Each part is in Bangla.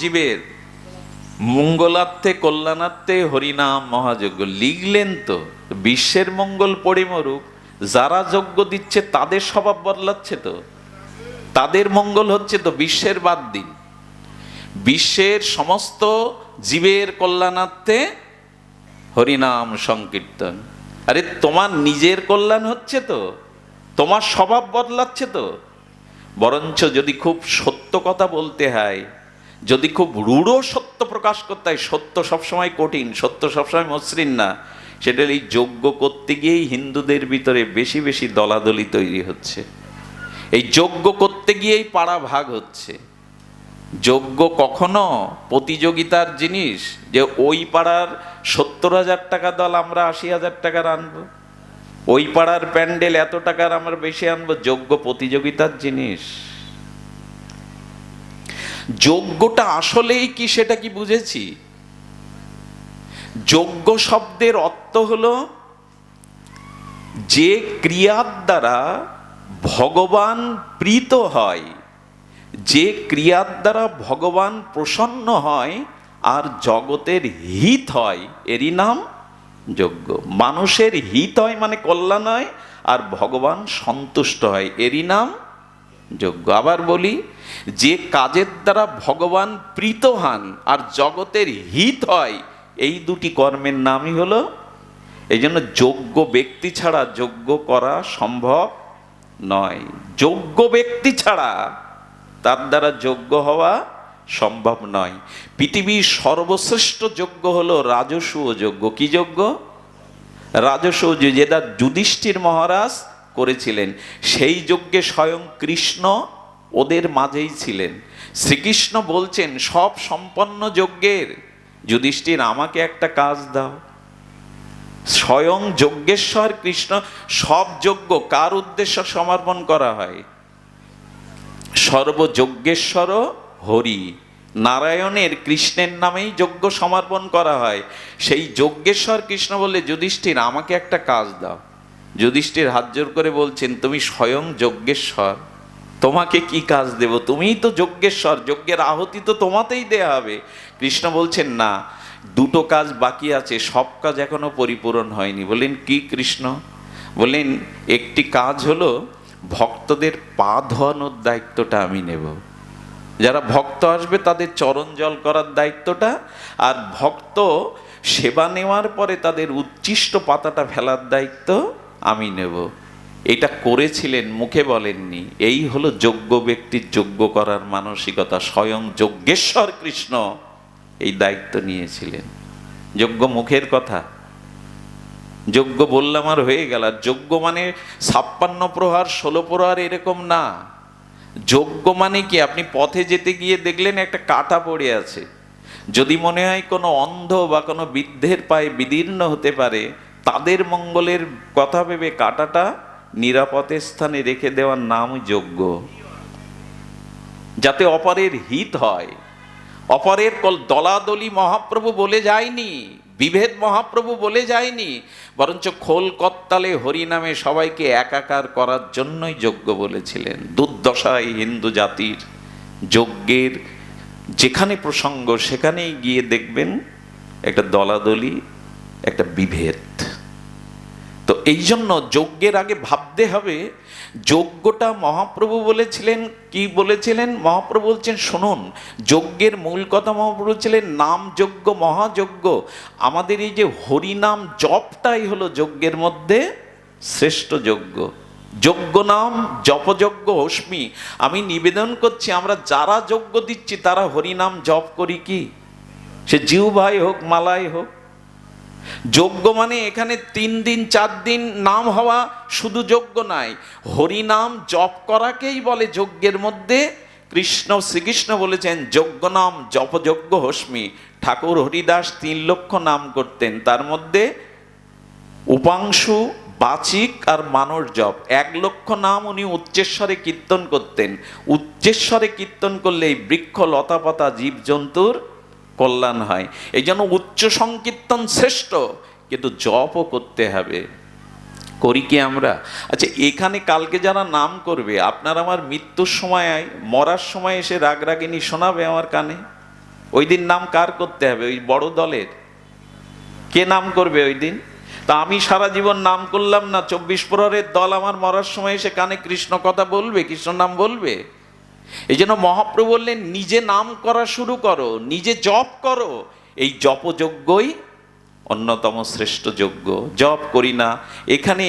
জীবের মঙ্গলার্থে, কল্যাণার্থে হরিনাম মহাযজ্ঞ লিখলেন তো, বিশ্বের মঙ্গল পড়ে যারা যজ্ঞ দিচ্ছে তাদের স্বভাব বদলাচ্ছে তো। তাদের মঙ্গল হচ্ছে তো বিশ্বের বাদ দিন। বিশ্বের সমস্ত জীবের কল্যাণার্থে হরিনাম সংকীর্তন। আরে, তোমার নিজের কল্যাণ হচ্ছে তো, তোমার স্বভাব বদলাচ্ছে তো। বরঞ্চ যদি খুব সত্য কথা বলতে হয় যদি খুব রূঢ় সত্য প্রকাশ করতে হয়, সত্য সবসময় কঠিন, সত্য সবসময় মসৃণ না, সেটা এই যোগ্য করতে গিয়েই হিন্দুদের ভিতরে বেশি বেশি দলাদলি তৈরি হচ্ছে। এই যোগ্য করতে গিয়েই পাড়া ভাগ হচ্ছে। যোগ্য কখনো প্রতিযোগিতার জিনিস যে ওই পাড়ার সত্তর হাজার টাকা দল আমরা আশি হাজার টাকার আনব, ওই পাড়ার প্যান্ডেল এত টাকার আমরা বেশি আনব যোগ্য প্রতিযোগিতার জিনিস। যোগ্যটা আসলেই কি সেটা কি বুঝেছি? যোগ্য শব্দের অর্থ হলো যে ক্রিয়ার দ্বারা ভগবান প্রীত হয়, যে ক্রিয়ার দ্বারা ভগবান প্রসন্ন হয় আর জগতের হিত হয়, এরই নাম যজ্ঞ মানুষের হিত হয় মানে কল্যাণ হয় আর ভগবান সন্তুষ্ট হয়, এরই নাম যজ্ঞ আবার বলি যে কাজের দ্বারা ভগবান প্রীত হন আর জগতের হিত হয়, এই দুটি কর্মের নামই হলো এই জন্য যোগ্য ব্যক্তি ছাড়া যোগ্য করা সম্ভব নয়। যোগ্য ব্যক্তি ছাড়া তার দ্বারা যোগ্য হওয়া সম্ভব নয়। পৃথিবীর সর্বশ্রেষ্ঠ যোগ্য হলো রাজস্ব যোগ্য। কি যোগ্য? রাজস্ব যেটা যুধিষ্ঠির মহারাজ করেছিলেন, সেই যজ্ঞে স্বয়ং কৃষ্ণ ওদের মাঝেই ছিলেন। শ্রীকৃষ্ণ বলছেন, সব সম্পন্ন যজ্ঞের। যুধিষ্ঠির, আমাকে একটা কাজ দাও। স্বয়ং যজ্ঞেশ্বর কৃষ্ণ, সব যজ্ঞ কার উদ্দেশ্য সমর্পণ করা হয়? সর্বযজ্ঞেশ্বর হরি। নারায়ণের কৃষ্ণের নামেই যজ্ঞ সমর্পণ করা হয়। সেই যজ্ঞেশ্বর কৃষ্ণ বললে, যুধিষ্ঠির, আমাকে একটা কাজ দাও। যুধিষ্ঠির হাত জোর করে বলছেন, তুমি স্বয়ং যজ্ঞেশ্বর। তোমাকে কি কাজ দেব? তুমিই তো যজ্ঞেশ্বর, যজ্ঞের আহতি তো তোমাতেই দেয়া হবে। কৃষ্ণ বলছেন, না, দুটো কাজ বাকি আছে, সব কাজ এখনও পরিপূরণ হয়নি। বললেন, কি কৃষ্ণ? বললেন, একটি কাজ হলো ভক্তদের পা ধোয়ানোর দায়িত্বটা আমি নেব। যারা ভক্ত আসবে তাদের চরণ জল করার দায়িত্বটা, আর ভক্ত সেবা নেওয়ার পরে তাদের উচ্ছিষ্ট পাতাটা ফেলার দায়িত্ব আমি নেব। এটা করেছিলেন, মুখে বলেননি, এই হলো যোগ্য ব্যক্তির যোগ্য করার মানসিকতা, স্বয়ং যজ্ঞেশ্বর কৃষ্ণ এই দায়িত্ব নিয়েছিলেন। যোগ্য মুখের কথা। যোগ্য বললাম আর হয়ে গেল, আর যোগ্য মানে ছাপ্পান্ন প্রহার, ষোলো প্রহার এরকম না। যোগ্য মানে কি? আপনি পথে যেতে গিয়ে দেখলেন একটা কাটা পড়ে আছে। যদি মনে হয় কোনো অন্ধ বা কোনো বৃদ্ধের পায়ে বিদীর্ণ হতে পারে, তাদের মঙ্গলের কথা ভেবে কাটাটা নিরাপদের স্থানে রেখে দেওয়ার নাম যোগ্য। যাতে অপরের হিত হয়। অপরের কল দলাদলি মহাপ্রভু বলে যায়নি, বিভেদ মহাপ্রভু বলে যায়নি, বরঞ্চ খোল কত্তালে হরিনামে সবাইকে একাকার করার জন্যই যজ্ঞ বলেছিলেন। দুর্দশায় হিন্দু জাতির যজ্ঞের যেখানে প্রসঙ্গ, সেখানেই গিয়ে দেখবেন একটা দলাদলি, একটা বিভেদ। তো এই জন্য যজ্ঞের আগে ভাবতে হবে, যজ্ঞটা মহাপ্রভু বলেছিলেন, কি বলেছিলেন? মহাপ্রভু বলছেন, শুনুন, যজ্ঞের মূল কথা মহাপ্রভু ছিলেন নাম যজ্ঞ, মহাযজ্ঞ। আমাদের এই যে হরিনাম জপটাই হলো যজ্ঞের মধ্যে শ্রেষ্ঠ যজ্ঞ। যজ্ঞ নাম জপযজ্ঞ হস্মি আমি নিবেদন করছি, আমরা যারা যজ্ঞ দিচ্ছি, তারা হরিনাম জপ করি কি? সে জিউ ভাই হোক, মালাই হোক যজ্ঞ মানে এখানে তিন দিন, চার দিন নাম হওয়া শুধু যজ্ঞ নয় হরিনাম জপ করাকেই বলে যজ্ঞের মধ্যে। কৃষ্ণ শ্রীকৃষ্ণ বলেছেন, যজ্ঞ নাম জপযজ্ঞ হস্মি। ঠাকুর হরিদাস তিন লক্ষ নাম করতেন। তার মধ্যে উপাংশু, বাচিক আর মানর জপ। এক লক্ষ নাম উনি উচ্চেশ্বরে কীর্তন করতেন। উচ্চেশ্বরে কীর্তন করলে বৃক্ষ, লতাপাতা, জীবজন্তুর কল্যাণ হয়। এই জন্য উচ্চ সংকীর্তন শ্রেষ্ঠ, কিন্তু জপও করতে হবে। করি কি আমরা? আচ্ছা এখানে কালকে যারা নাম করবে, আপনার আমার মৃত্যুর সময় মরার সময় এসে রাগ রাগিনী শোনাবে আমার কানে? ওই দিন নাম কার করতে হবে? ওই বড় দলের? কে নাম করবে ওই দিন? তা আমি সারা জীবন নাম করলাম না, চব্বিশ প্রহরের দল আমার মরার সময় এসে কানে কৃষ্ণ কথা বলবে, কৃষ্ণ নাম বলবে? এই জন্য মহাপ্রভু বললেন, নিজে নাম করা শুরু করো, নিজে জপ করো। এই জপযজ্ঞই অন্যতম শ্রেষ্ঠ যজ্ঞ জপ করি না। এখানে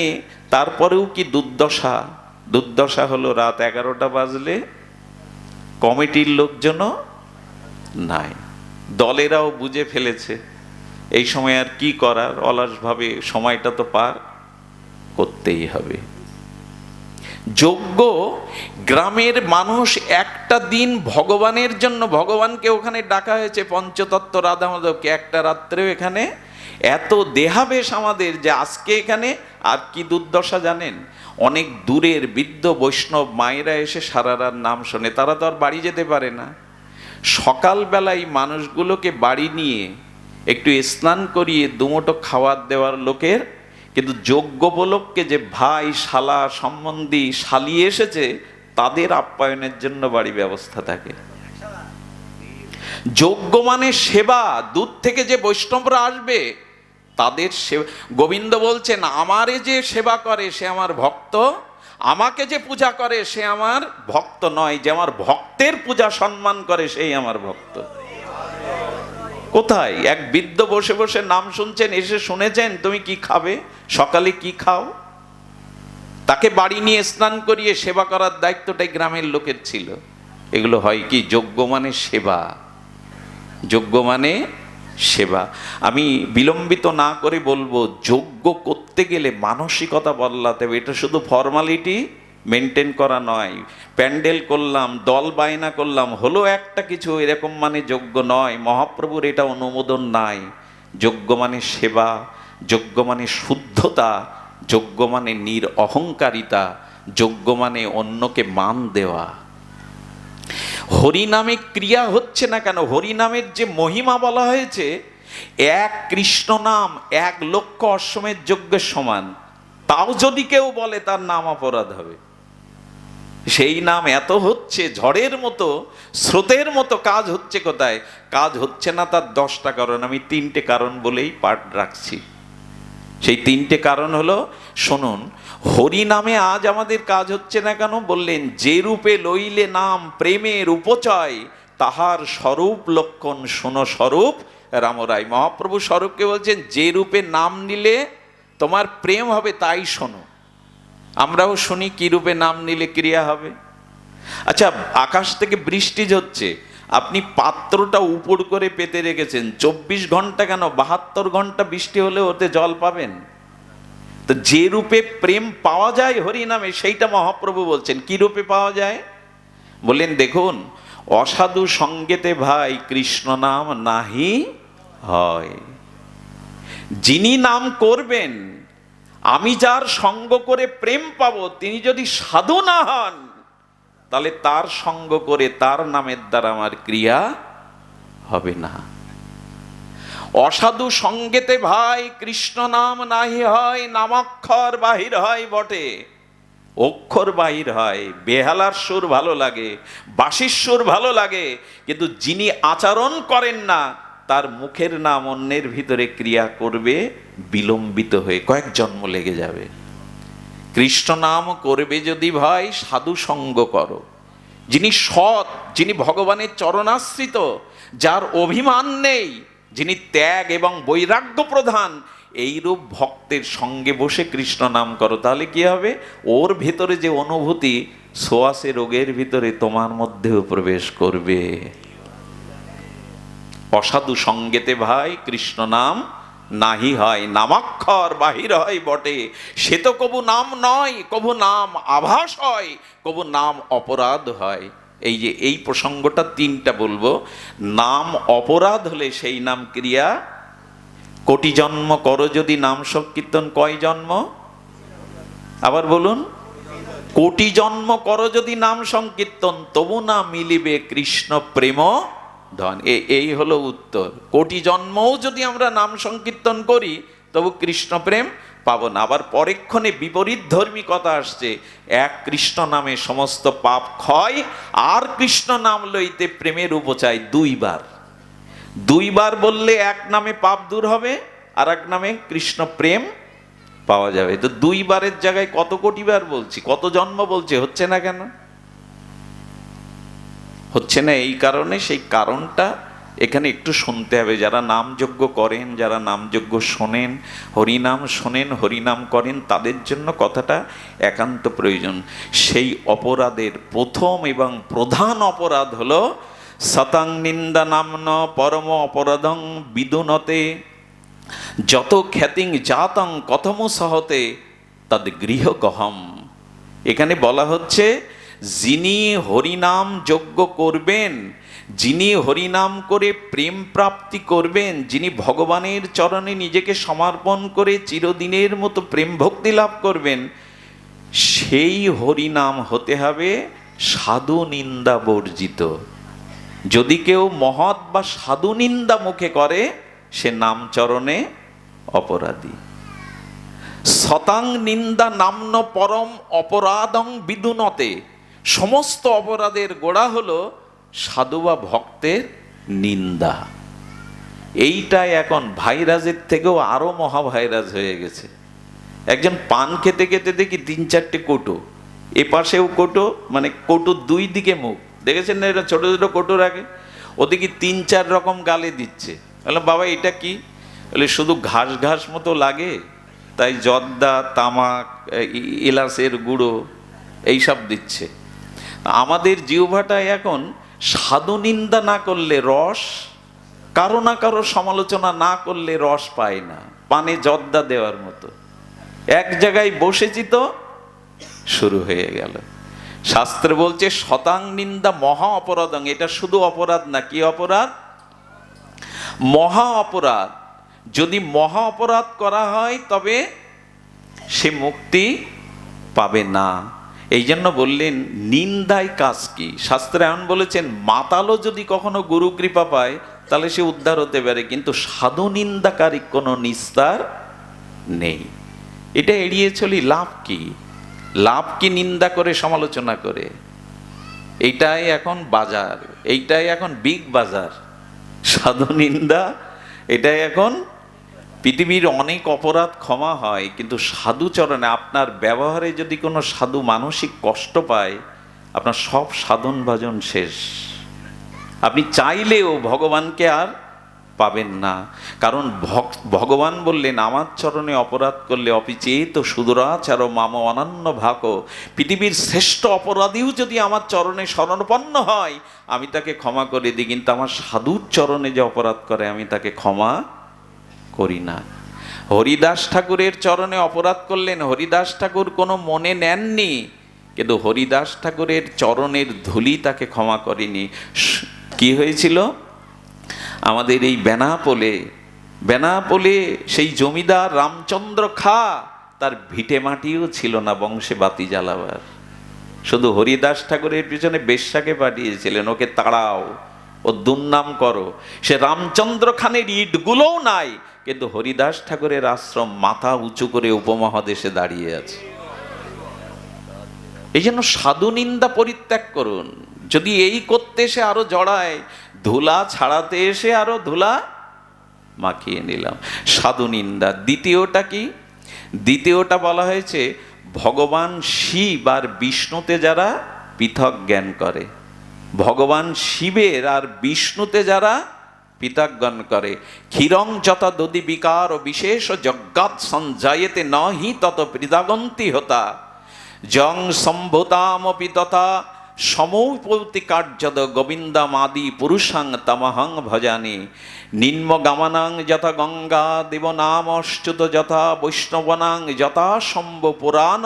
তারপরেও কি দুর্দশা? দুর্দশা হলো রাত এগারোটা বাজলে কমিটির লোকজনও নাই। দলেরাও বুঝে ফেলেছে, এই সময় আর কি করার? অলসভাবে সময়টা তো পার করতেই হবে। যোগ্য গ্রামের মানুষ একটা দিন ভগবানের জন্য ভগবানকে ওখানে ডাকা হয়েছে, পঞ্চতত্ত্ব রাধা মাধবকে একটা রাত্রেও এখানে এত দেহাবেশ আমাদের যে আজকে এখানে আর কি দুর্দশা জানেন? অনেক দূরের বৃদ্ধ বৈষ্ণব মায়েরা এসে সারা রাত নাম শোনে, তারা তো আর বাড়ি যেতে পারে না। সকালবেলায় মানুষগুলোকে বাড়ি নিয়ে একটু স্নান করিয়ে দুমোটো খাবার দেওয়ার লোকের কিন্তু যোগ্য বলককে যে ভাই, শালা, সম্বন্ধী শালিয়ে এসেছে, তাদের আপ্যায়নের জন্য বাড়ি ব্যবস্থা থাকে। যোগ্য মানে সেবা, দূর থেকে যে বৈষ্ণবরা আসবে, তাদের সেবা গোবিন্দ বলছেন, আমারে যে সেবা করে, সে আমার ভক্ত। আমাকে যে পূজা করে, সে আমার ভক্ত নয়, যে আমার ভক্তের পূজা সম্মান করে, সেই আমার ভক্ত। কোথায়? এক বৃদ্ধ বসে বসে নাম শুনছেন, এসে শুনেছেন, তুমি কি খাবে? সকালে কি খাও? তাকে বাড়ি নিয়ে স্নান করিয়ে সেবা করার দায়িত্বটাই গ্রামের লোকের ছিল। এগুলো হয় কি? যোগ্য মানে সেবা। যোগ্য মানে সেবা। আমি বিলম্বিত না করে বলব, যোগ্য করতে গেলে মানসিকতা বদলাতে হবে। এটা শুধু ফর্মালিটি মেনটেন করা নয়। প্যান্ডেল করলাম, দল বায়না করলাম, হলো একটা কিছু, এরকম মানে যোগ্য নয়। মহাপ্রভুর এটা অনুমোদন নাই। যোগ্য মানে সেবা, যোগ্য মানে শুদ্ধতা, যোগ্য মানে নির অহংকারিতা যোগ্য মানে অন্যকে মান দেওয়া। হরিনামে ক্রিয়া হচ্ছে না কেন? হরিনামের যে মহিমা বলা হয়েছে, এক কৃষ্ণ নাম, এক লক্ষ অশ্বমের যজ্ঞের সমান। তাও যদি কেউ বলে তার নাম অপরাধ হবে। সেই নাম এত হচ্ছে, ঝড়ের মতো, স্রোতের মতো কাজ হচ্ছে কোথায়? কাজ হচ্ছে না তার দশটা কারণ, আমি তিনটে কারণ বলেই পাঠ রাখছি। সেই তিনটে কারণ হলো, শুনুন, হরি নামে আজ আমাদের কাজ হচ্ছে না কেন? বললেন, যে রূপে লইলে নাম প্রেমের উপচয়, তাহার স্বরূপ লক্ষণ শোনো স্বরূপ। রামরাই মহাপ্রভু স্বরূপকে বলছেন, যে রূপে নাম নিলে তোমার প্রেম হবে তাই শোনো। আমরাও শুনি কি রূপে নাম নিলে ক্রিয়া হবে। আচ্ছা আকাশ থেকে বৃষ্টি হচ্ছে আপনি পাত্রটা উপর করে পেতে রেখেছেন, চব্বিশ ঘণ্টা কেন? বাহাত্তর ঘণ্টা বৃষ্টি হলে ওতে জল পাবেন। তো যে রূপে প্রেম পাওয়া যায় হরি নামে, সেইটা মহাপ্রভু বলছেন। কি রূপে পাওয়া যায়? বললেন, দেখুন, অসাধু সঙ্গেতে ভাই কৃষ্ণ নাম নাহি হয়। যিনি নাম করবেন আমি যার সঙ্গ করে প্রেম পাবো, তিনি যদি সাধু না হন, তাহলে তার সঙ্গ করে তার নামের দ্বারা আমার ক্রিয়া হবে না। অসাধু সঙ্গেতে ভাই, কৃষ্ণ নাম নাহি হয়, নামাক্ষর বাহির হয় বটে, অক্ষর বাহির হয়, বেহালার সুর ভালো লাগে, বাঁশির সুর ভালো লাগে, কিন্তু যিনি আচরণ করেন না তার মুখের নাম অন্যের ভিতরে ক্রিয়া করবে, বিলম্বিত হয়ে কয়েক জন্ম লেগে যাবে। কৃষ্ণ নাম করবে যদি ভাই, সাধু সঙ্গ করো। যিনি সৎ, যিনি ভগবানের চরণাশ্রিত, যার অভিমান নেই, যিনি ত্যাগ এবং বৈরাগ্য প্রধান, এইরূপ ভক্তের সঙ্গে বসে কৃষ্ণ নাম করো, তাহলে কি হবে? ওর ভেতরে যে অনুভূতি, সোয়াসে রোগের ভিতরে তোমার মধ্যেও প্রবেশ করবে। অসাধু সঙ্গেতে ভাই, কৃষ্ণ নাম নাহি হয়, নামাক্ষর বাহির হয় বটে। সে তো কবু নাম নয়, কবু নাম আভাস হয়, কবু নাম অপরাধ হয়। এই যে এই প্রসঙ্গটা তিনটা বলব। নাম অপরাধ হলে সেই নাম ক্রিয়া। কোটি জন্ম করো যদি নাম সংকীর্তন, কয় জন্ম? আবার বলুন। কোটি জন্ম করো যদি নাম সংকীর্তন, তবু না মিলিবে কৃষ্ণ প্রেম ধন। এই হলো উত্তর। কোটি জন্মও যদি আমরা নাম সংকীর্তন করি, তবু কৃষ্ণ প্রেম পাবো না। আবার পরেক্ষণে বিপরীত ধর্মী কথা আসছে, এক কৃষ্ণ নামে সমস্ত পাপ ক্ষয়, আর কৃষ্ণ নাম লইতে প্রেমের উপচায় দুইবার। দুইবার বললে এক নামে পাপ দূর হবে, আর এক নামে কৃষ্ণ প্রেম পাওয়া যাবে। তো দুইবারের জায়গায় কত কোটি বার বলছি, কত জন্ম বলছে, হচ্ছে না কেন? হচ্ছে না এই কারণে, সেই কারণটা এখানে একটু শুনতে হবে। যারা নামযজ্ঞ করেন, যারা নামযজ্ঞ শোনেন, হরিনাম শোনেন, হরিনাম করেন, তাদের জন্য কথাটা একান্ত প্রয়োজন। সেই অপরাধের প্রথম এবং প্রধান অপরাধ হলো শতাং নিন্দা নামন পরম অপরাধং বিদুনতে। যত খ্যাতিং জাতং কথম সহতে, তদ গৃহকহম এখানে বলা হচ্ছে যিনি হরিনাম যজ্ঞ করবেন, যিনি হরিনাম করে প্রেম প্রাপ্তি করবেন, যিনি ভগবানের চরণে নিজেকে সমর্পণ করে চিরদিনের মতো প্রেম ভক্তি লাভ করবেন, সেই হরিনাম হতে হবে সাধু নিন্দা বর্জিত। যদি কেউ মহৎ বা সাধু নিন্দা মুখে করে, সে নামচরণে অপরাধী। শতাং নিন্দা নাম্ন পরম অপরাধং বিদুনতে। সমস্ত অপরাধের গোড়া হলো সাধু বা ভক্তের নিন্দা। এইটাই এখন ভাইরাসের থেকেও আরও মহাভাইরাস হয়ে গেছে। একজন পান খেতে খেতে দেখি তিন চারটে কোটো এ পাশেও কোটো মানে কোটোর দুই দিকে মুখ। দেখেছেন না এটা ছোটো ছোটো কোটো রাখে ওদিকে তিন চার রকম গালে দিচ্ছে। বললাম, বাবা, এটা কি? বলে, শুধু ঘাস ঘাস মতো লাগে, তাই জর্দা, তামাক এলাচের গুঁড়ো, এইসব দিচ্ছে। আমাদের জিহ্বাটায় এখন সাধু নিন্দা না করলে রস, কারও না কারও সমালোচনা না করলে রস পায় না, পানে জর্দা দেওয়ার মতো। এক জায়গায় বসেছি তো, শুরু হয়ে গেল। শাস্ত্রে বলছে, শতাং নিন্দা মহা অপরাধং। এটা শুধু অপরাধ না, কি অপরাধ? মহা অপরাধ। যদি মহা অপরাধ করা হয়, তবে সে মুক্তি পাবে না। এই জন্য বললেন, নিন্দায় কাজ কি? শাস্ত্রে এমন বলেছেন, মাতালও যদি কখনো গুরু কৃপা পায়, তাহলে সে উদ্ধার হতে পারে, কিন্তু সাধু নিন্দাকারী কোনো নিস্তার নেই। এটা এড়িয়ে চলি, লাভ কি? লাভ কি নিন্দা করে, সমালোচনা করে? এইটাই এখন বাজার, এইটাই এখন বিগ বাজার। সাধু নিন্দা, এটাই এখন পৃথিবীর অনেক অপরাধ ক্ষমা হয়, কিন্তু সাধুচরণে আপনার ব্যবহারে যদি কোনো সাধু মানসিক কষ্ট পায়, আপনার সব সাধন ভজন শেষ। আপনি চাইলেও ভগবানকে আর পাবেন না। কারণ ভগবান বললেন, আমার চরণে অপরাধ করলে অপিচেত সুদরাচার মাম অনন্য ভাক পৃথিবীর শ্রেষ্ঠ অপরাধীও যদি আমার চরণে শরণপন্ন হয়, আমি তাকে ক্ষমা করে দিই। কিন্তু আমার সাধুর চরণে যে অপরাধ করে, আমি তাকে ক্ষমা করি না। হরিদাস ঠাকুরের চরণে অপরাধ করলেন, হরিদাস ঠাকুর কোনো মনে নেননি, কিন্তু হরিদাস ঠাকুরের চরণের ধুলি তাকে ক্ষমা করেনি। কি হয়েছিল? আমাদের এই বেনাপোলে বেনাপোলে সেই জমিদার রামচন্দ্র খা, তার ভিটে মাটিও ছিল না বংশে বাতি জ্বালাবার। শুধু হরিদাস ঠাকুরের পিছনে বেশ্যাকে পাঠিয়েছিলেন, ওকে তাড়াও ও দুর্নাম করো। সে রামচন্দ্র খানের ইটগুলোও নাই কিন্তু হরিদাস ঠাকুরের আশ্রম মাথা উঁচু করে উপমহাদেশে দাঁড়িয়ে আছে। এই জন্য সাধু নিন্দা পরিত্যাগ করুন। যদি এই করতে এসে আরও জড়ায়, ধুলা ছাড়াতে এসে আরও ধুলা মাখিয়ে নিলাম। সাধু নিন্দা। দ্বিতীয়টা কি? দ্বিতীয়টা বলা হয়েছে, ভগবান শিব আর বিষ্ণুতে যারা পৃথক জ্ঞান করে, ভগবান শিবের আর বিষ্ণুতে যারা জ্ঞান করে। ক্ষীরং যত দদি বিকার ও বিশেষ যজ্ঞাত সঞ্জায়েতে নহি তত পৃদাগন্তি হতা। জং সম্ভুতামপি তথা সমৌপতি কার্যদ গোবিন্দমাদি পুরুষাং তমহং ভজানি। নিম্নগামানাং যথা গঙ্গা দেবনামশ্চ্যুত যথা বৈষ্ণবনাং যথা সম্ভ পুরাণ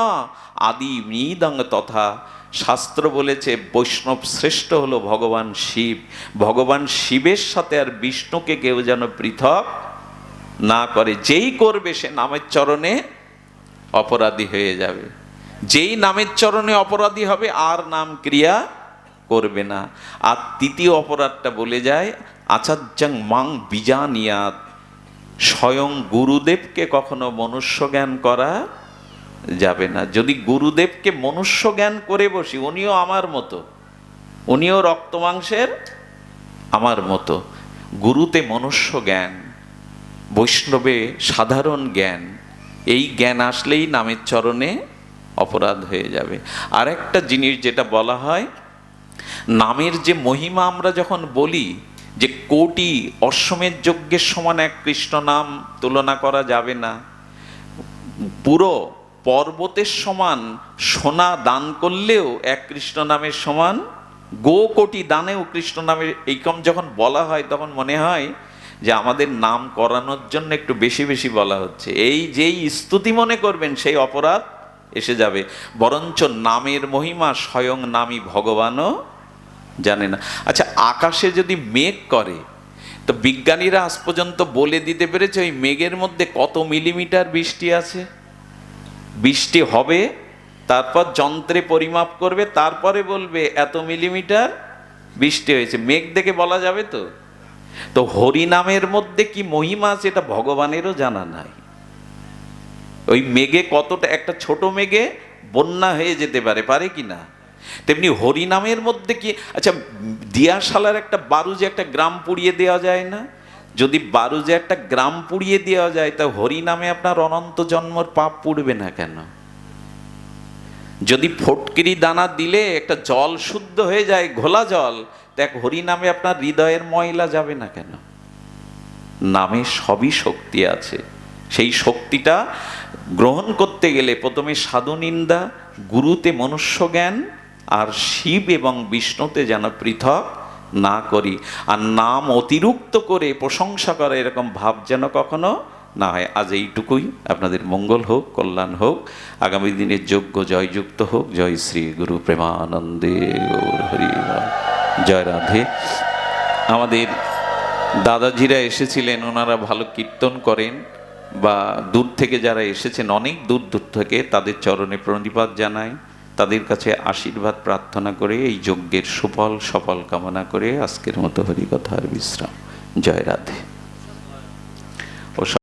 আদি মৃদং তথা। শাস্ত্র বলেছে, বৈষ্ণব শ্রেষ্ঠ হলো ভগবান শিব। ভগবান শিবের সাথে আর বিষ্ণুকে কেউ যেন পৃথক না করে। যেই করবে সে নামের চরণে অপরাধী হয়ে যাবে। যেই নামের চরণে অপরাধী হবে, আর নাম ক্রিয়া করবে না। আর তৃতীয় অপরাধটা বলে যায়, আচার্যাং মাং বিজানিয়াত। স্বয়ং গুরুদেবকে কখনো মনুষ্য জ্ঞান করা যাবে না। যদি গুরুদেবকে মনুষ্য জ্ঞান করে বসি, উনিও আমার মতো। উনিও রক্ত মাংসের আমার মতো। গুরুতে মনুষ্য জ্ঞান বৈষ্ণবে সাধারণ জ্ঞান, এই জ্ঞান আসলেই নামের চরণে অপরাধ হয়ে যাবে। আর একটা জিনিস যেটা বলা হয়, নামের যে মহিমা আমরা যখন বলি, যে কোটি অশ্বমের যজ্ঞের সমান এক কৃষ্ণ নাম তুলনা করা যাবে না। পুরো পর্বতের সমান সোনা দান করলেও এক কৃষ্ণ নামের সমান, গো কোটি দানেও কৃষ্ণ নামের এইকম যখন বলা হয় তখন মনে হয় যে আমাদের নাম করানোর জন্য একটু বেশি বেশি বলা হচ্ছে। এই যেই স্তুতি মনে করবেন সেই অপরাধ এসে যাবে। বরঞ্চ নামের মহিমা স্বয়ং নামই ভগবানও জানে না। আচ্ছা আকাশে যদি মেঘ করে, তো বিজ্ঞানীরা আজ পর্যন্ত বলে দিতে পেরেছে ওই মেঘের মধ্যে কত মিলিমিটার বৃষ্টি আছে? বৃষ্টি হবে, তারপর যন্ত্রে পরিমাপ করবে, তারপরে বলবে, এত মিলিমিটার বৃষ্টি হয়েছে। মেঘ দেখে বলা যাবে তো? তো হরিনামের মধ্যে কি মহিমা আছে এটা ভগবানেরও জানা নাই। ওই মেঘে কতটা, একটা ছোট মেঘে বন্যা হয়ে যেতে পারে পারে কি না? তেমনি হরিনামের মধ্যে কি আচ্ছা দিয়াশালার একটা বারুজে একটা গ্রাম পুড়িয়ে দেওয়া যায় না? যদি বারুজে একটা গ্রাম পুড়িয়ে দেওয়া যায়, তা হরিনামে আপনার অনন্ত জন্মর পাপ পুড়বে না কেন? যদি ফটকিরি দানা দিলে একটা জল শুদ্ধ হয়ে যায়, ঘোলা জল দেখ হরিনামে আপনার হৃদয়ের ময়লা যাবে না কেন? নামে সবই শক্তি আছে। সেই শক্তিটা গ্রহণ করতে গেলে প্রথমে সাধু নিন্দা, গুরুতে মনুষ্য জ্ঞান, আর শিব এবং বিষ্ণুতে যেন পৃথক না করি। আর নাম অতিরিক্ত করে প্রশংসা করা এরকম ভাব যেন কখনো না হয়। আজ এইটুকুই। আপনাদের মঙ্গল হোক, কল্যাণ হোক, আগামী দিনের যোগ্য জয়যুক্ত হোক। জয় শ্রী গুরু প্রেমানন্দে। হরি। জয় রাধে। আমাদের দাদাজিরা এসেছিলেন, ওনারা ভালো কীর্তন করেন বা দূর থেকে যারা এসেছেন, অনেক দূর দূর থেকে তাদের চরণে প্রণিপাত জানায় তাদের কাছে আশীর্বাদ প্রার্থনা করে, এই যজ্ঞের সুফল, সফল কামনা করে আজকের মতো হরিকথার বিশ্রাম। জয় রাধে।